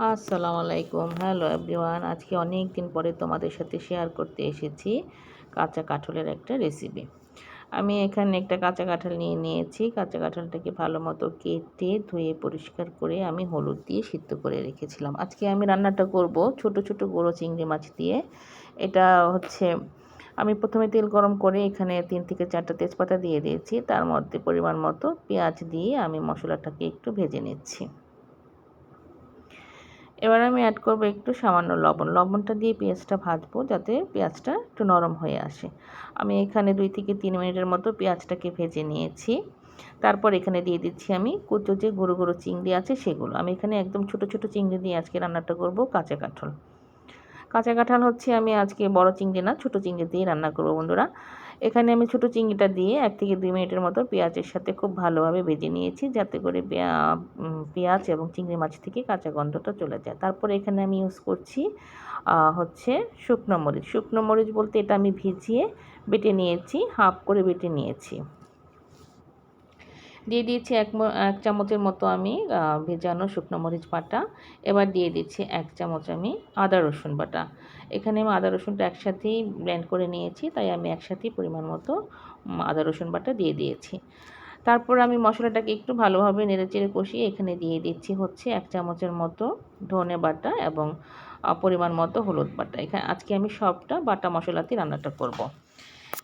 আসসালামু আলাইকুম। Hello everyone আজকে অনেক দিন পরে তোমাদের সাথে শেয়ার করতে এসেছি কাঁচা কাঁঠালের একটা রেসিপি আমি এখানে একটা কাঁচা কাঁঠাল নিয়ে নিয়েছি। কাঁচা কাঁঠালটাকে ভালো মতো কেটে ধুয়ে পরিষ্কার করে আমি হলুদ দিয়ে সিদ্ধ করে রেখেছিলাম। আজকে আমি রান্নাটা করব ছোট ছোট গুঁড়ো চিংড়ি মাছ দিয়ে। এটা হচ্ছে, আমি প্রথমে তেল গরম করে এখানে তিন থেকে চারটা তেজপাতা দিয়ে দিয়েছি। তার মধ্যে পরিমাণ মতো পেঁয়াজ দিয়ে আমি মশলাটাকে একটু ভেজে নিচ্ছি। এবার আমি অ্যাড করব একটু সামান্য লবণ। লবণটা দিয়ে পেঁয়াজটা ভাজবো যাতে পেঁয়াজটা একটু নরম হয়ে আসে। আমি এখানে দুই থেকে তিন মিনিটের মতো পেঁয়াজটাকে ভেজে নিয়েছি। তারপর এখানে দিয়ে দিচ্ছি আমি কুচো যে গুঁড়ো গুঁড়ো চিংড়ি আছে সেগুলো। আমি এখানে একদম ছোট ছোট চিংড়ি দিয়ে আজকে রান্নাটা করব কাঁচা কাঁঠাল। কাঁচা কাঁঠাল হচ্ছে আমি আজকে বড় চিংড়ি না, ছোট চিংড়ি দিয়ে রান্না করব বন্ধুরা। এখানে আমি ছোটো চিংড়িটা দিয়ে এক থেকে দুই মিনিটের মতো পেঁয়াজের সাথে খুব ভালোভাবে ভেজে নিয়েছি, যাতে করে পেঁয়াজ এবং চিংড়ি মাছ থেকে কাঁচা গন্ধটা চলে যায়। তারপরে এখানে আমি ইউজ করছি হচ্ছে শুকনো মরিচ। শুকনো মরিচ বলতে এটা আমি ভিজিয়ে বেটে নিয়েছি, হাফ করে বেটে নিয়েছি। দিয়ে দিয়েছি এক এক চামচের মতো আমি ভেজানো শুকনো মরিচ বাটা। এবার দিয়ে দিচ্ছি এক চামচ আমি আদা রসুন বাটা। এখানে আমি আদা রসুনটা একসাথেই ব্লেন্ড করে নিয়েছি, তাই আমি একসাথেই পরিমাণ মতো আদা রসুন বাটা দিয়ে দিয়েছি। তারপর আমি মশলাটাকে একটু ভালোভাবে নেড়েচেড়ে কষিয়ে এখানে দিয়ে দিচ্ছি হচ্ছে এক চামচের মতো ধনে বাটা এবং পরিমাণ মতো হলুদ বাটা। এখানে আজকে আমি সবটা বাটা মশলাতেই রান্নাটা করব।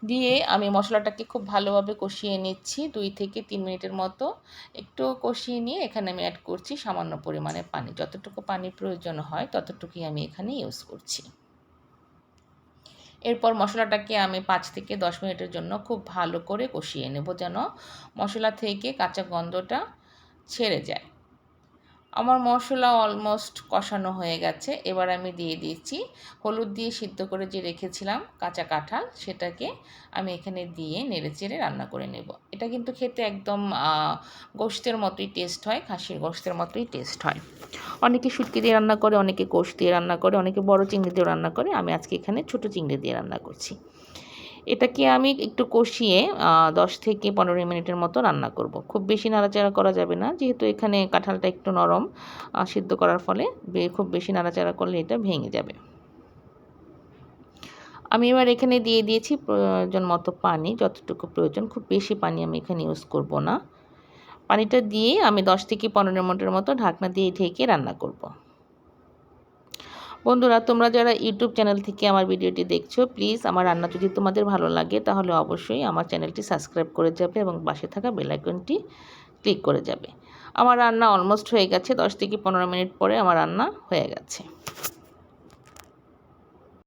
দিয়ে আমি মশলাটাকে খুব ভালোভাবে কষিয়ে নিচ্ছি দুই থেকে তিন মিনিটের মতো। একটু কষিয়ে নিয়ে এখানে আমি অ্যাড করছি সামান্য পরিমাণে পানি। যতটুকু পানি প্রয়োজন হয় ততটুকুই আমি এখানে ইউজ করছি। এরপর মশলাটাকে আমি পাঁচ থেকে দশ মিনিটের জন্য খুব ভালো করে কষিয়ে নেব যেন মশলা থেকে কাঁচা গন্ধটা ছেড়ে যায়। আমার মশলা অলমোস্ট কষানো হয়ে গেছে। এবার আমি দিয়ে দিয়েছি হলুদ দিয়ে সিদ্ধ করে যে রেখেছিলাম কাঁচা কাঁঠাল, সেটাকে আমি এখানে দিয়ে নেড়ে চেড়ে রান্না করে নেব। এটা কিন্তু খেতে একদম গোস্তের মতোই টেস্ট হয়, খাসির গোস্তের মতোই টেস্ট হয়। অনেকে শুটকি দিয়ে রান্না করে, অনেকে গোশ দিয়ে রান্না করে, অনেকে বড় চিংড়ি দিয়ে রান্না করে। আমি আজকে এখানে ছোট চিংড়ি দিয়ে রান্না করছি। এটাকে আমি একটু কষিয়ে দশ থেকে পনেরো মিনিটের মতো রান্না করব। খুব বেশি নাড়াচাড়া করা যাবে না, যেহেতু এখানে কাঁঠালটা একটু নরম সিদ্ধ করার ফলে খুব বেশি নাড়াচাড়া করলে এটা ভেঙে যাবে আমি এবার এখানে দিয়ে দিয়েছি প্রয়োজন মতো পানি, যতটুকু প্রয়োজন খুব বেশি পানি আমি এখানে ইউজ করব না পানিটা দিয়ে আমি দশ থেকে পনেরো মিনিটের মতো ঢাকনা দিয়ে ঢেকে রান্না করব। বন্ধুরা, তোমরা যারা ইউটিউব চ্যানেল থেকে আমার ভিডিওটি দেখছ প্লিজ আমার রান্না যদি তোমাদের ভালো লাগে, তাহলে অবশ্যই আমার চ্যানেলটি সাবস্ক্রাইব করে যাবে এবং পাশে থাকা বেলাইকনটি ক্লিক করে যাবে। আমার রান্না অলমোস্ট হয়ে গেছে, দশ থেকে পনেরো মিনিট পরে আমার রান্না হয়ে গেছে।